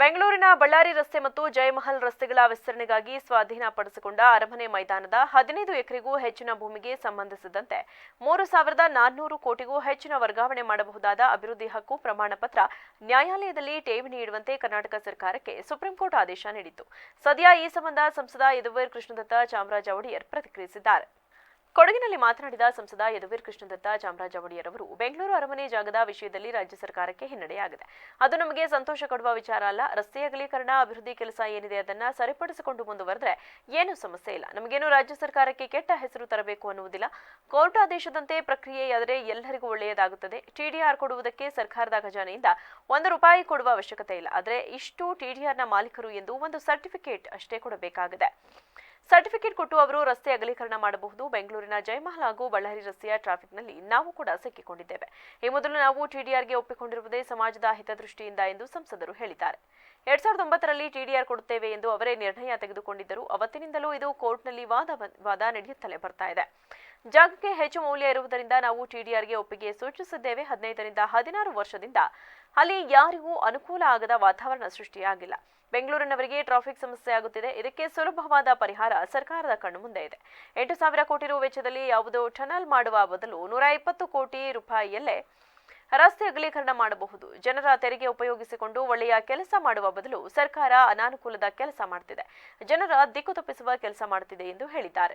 ಬೆಂಗಳೂರಿನ ಬಳ್ಳಾರಿ ರಸ್ತೆ ಮತ್ತು ಜಯಮಹಲ್ ರಸ್ತೆಗಳ ವಿಸ್ತರಣೆಗಾಗಿ ಸ್ವಾಧೀನಪಡಿಸಿಕೊಂಡ ಅರಮನೆ ಮೈದಾನದ ಹದಿನೈದು ಎಕರೆಗೂ ಹೆಚ್ಚಿನ ಭೂಮಿಗೆ ಸಂಬಂಧಿಸಿದಂತೆ ಮೂರು ಸಾವಿರದ ನಾನ್ನೂರು ಕೋಟಿಗೂ ಹೆಚ್ಚಿನ ವರ್ಗಾವಣೆ ಮಾಡಬಹುದಾದ ಅಭಿವೃದ್ಧಿ ಹಕ್ಕು ಪ್ರಮಾಣ ಪತ್ರ ನ್ಯಾಯಾಲಯದಲ್ಲಿ ಠೇವಣಿ ನೀಡುವಂತೆ ಕರ್ನಾಟಕ ಸರ್ಕಾರಕ್ಕೆ ಸುಪ್ರೀಂಕೋರ್ಟ್ ಆದೇಶ ನೀಡಿತ್ತು. ಸದ್ಯ ಈ ಸಂಬಂಧ ಸಂಸದ ಯದುವೀರ್ ಕೃಷ್ಣದತ್ತ ಚಾಮರಾಜ ಒಡೆಯರ್ ಪ್ರತಿಕ್ರಿಯಿಸಿದ್ದಾರೆ. ಕೊಡಗಿನಲ್ಲಿ ಮಾತನಾಡಿದ ಸಂಸದ ಯದುವೀರ್ ಕೃಷ್ಣದತ್ತ ಚಾಮರಾಜ ಒಡೆಯರವರು, ಬೆಂಗಳೂರು ಅರಮನೆ ಜಾಗದ ವಿಷಯದಲ್ಲಿ ರಾಜ್ಯ ಸರ್ಕಾರಕ್ಕೆ ಹಿನ್ನಡೆಯಾಗಿದೆ. ಅದು ನಮಗೆ ಸಂತೋಷ ಕೊಡುವ ವಿಚಾರ ಅಲ್ಲ. ರಸ್ತೆ ಅಗಲೀಕರಣ, ಅಭಿವೃದ್ಧಿ ಕೆಲಸ ಏನಿದೆ ಅದನ್ನ ಸರಿಪಡಿಸಿಕೊಂಡು ಮುಂದುವರೆದ್ರೆ ಏನೂ ಸಮಸ್ಯೆ ಇಲ್ಲ. ನಮಗೇನು ರಾಜ್ಯ ಸರ್ಕಾರಕ್ಕೆ ಕೆಟ್ಟ ಹೆಸರು ತರಬೇಕು ಅನ್ನುವುದಿಲ್ಲ. ಕೋರ್ಟ್ ಆದೇಶದಂತೆ ಪ್ರಕ್ರಿಯೆಯಾದರೆ ಎಲ್ಲರಿಗೂ ಒಳ್ಳೆಯದಾಗುತ್ತದೆ. ಟಿಡಿಆರ್ ಕೊಡುವುದಕ್ಕೆ ಸರ್ಕಾರದ ಖಜಾನೆಯಿಂದ ಒಂದು ರೂಪಾಯಿ ಕೊಡುವ ಅವಶ್ಯಕತೆ ಇಲ್ಲ. ಆದರೆ ಇಷ್ಟು ಟಿಡಿಆರ್ನ ಮಾಲೀಕರು ಎಂದು ಒಂದು ಸರ್ಟಿಫಿಕೇಟ್ ಅಷ್ಟೇ ಕೊಡಬೇಕಾಗಿದೆ. ಸರ್ಟಿಫಿಕೇಟ್ ಕೊಟ್ಟು ಅವರು ರಸ್ತೆ ಅಗಲೀಕರಣ ಮಾಡಬಹುದು. ಬೆಂಗಳೂರಿನ ಜಯಮಹಲ್ ಹಾಗೂ ಬಳ್ಳಾರಿ ರಸ್ತೆಯ ಟ್ರಾಫಿಕ್ನಲ್ಲಿ ನಾವು ಕೂಡ ಸಿಕ್ಕಿಕೊಂಡಿದ್ದೇವೆ. ಈ ಮೊದಲು ನಾವು ಟಿಡಿಆರ್ಗೆ ಒಪ್ಪಿಕೊಂಡಿರುವುದೇ ಸಮಾಜದ ಹಿತದೃಷ್ಟಿಯಿಂದ ಎಂದು ಸಂಸದರು ಹೇಳಿದ್ದಾರೆ. ಎರಡ್ ಸಾವಿರದ ಒಂಬತ್ತರಲ್ಲಿ ಟಿಡಿಆರ್ ಕೊಡುತ್ತೇವೆ ಎಂದು ಅವರೇ ನಿರ್ಣಯ ತೆಗೆದುಕೊಂಡಿದ್ದರು. ಅವತ್ತಿನಿಂದಲೂ ಇದು ಕೋರ್ಟ್ನಲ್ಲಿ ವಾದ ವಾದ ನಡೆಯುತ್ತಲೇ ಬರ್ತಾ ಇದೆ. ಜಾಗಕ್ಕೆ ಹೆಚ್ಚು ಮೌಲ್ಯ ಇರುವುದರಿಂದ ನಾವು ಟಿಡಿಆರ್ಗೆ ಒಪ್ಪಿಗೆ ಸೂಚಿಸಿದ್ದೇವೆ. ಹದಿನೈದರಿಂದ ಹದಿನಾರು ವರ್ಷದಿಂದ ಅಲ್ಲಿ ಯಾರಿಗೂ ಅನುಕೂಲ ಆಗದ ವಾತಾವರಣ ಸೃಷ್ಟಿಯಾಗಿಲ್ಲ. ಬೆಂಗಳೂರಿನವರಿಗೆ ಟ್ರಾಫಿಕ್ ಸಮಸ್ಯೆ ಆಗುತ್ತಿದೆ. ಇದಕ್ಕೆ ಸುಲಭವಾದ ಪರಿಹಾರ ಸರ್ಕಾರದ ಕಣ್ಣು ಮುಂದೆ ಇದೆ. ಎಂಟು ಸಾವಿರ ಕೋಟಿ ರು ವೆಚ್ಚದಲ್ಲಿ ಯಾವುದೋ ಟನಲ್ ಮಾಡುವ ಬದಲು ನೂರ ಇಪ್ಪತ್ತು ಕೋಟಿ ರೂಪಾಯಿಯಲ್ಲೇ ರಸ್ತೆ ಅಗಲೀಕರಣ ಮಾಡಬಹುದು. ಜನರ ತೆರಿಗೆ ಉಪಯೋಗಿಸಿಕೊಂಡು ಒಳ್ಳೆಯ ಕೆಲಸ ಮಾಡುವ ಬದಲು ಸರ್ಕಾರ ಅನಾನುಕೂಲದ ಕೆಲಸ ಮಾಡುತ್ತಿದೆ ಜನರ ದಿಕ್ಕು ತಪ್ಪಿಸುವ ಕೆಲಸ ಮಾಡುತ್ತಿದೆ ಎಂದು ಹೇಳಿದ್ದಾರೆ.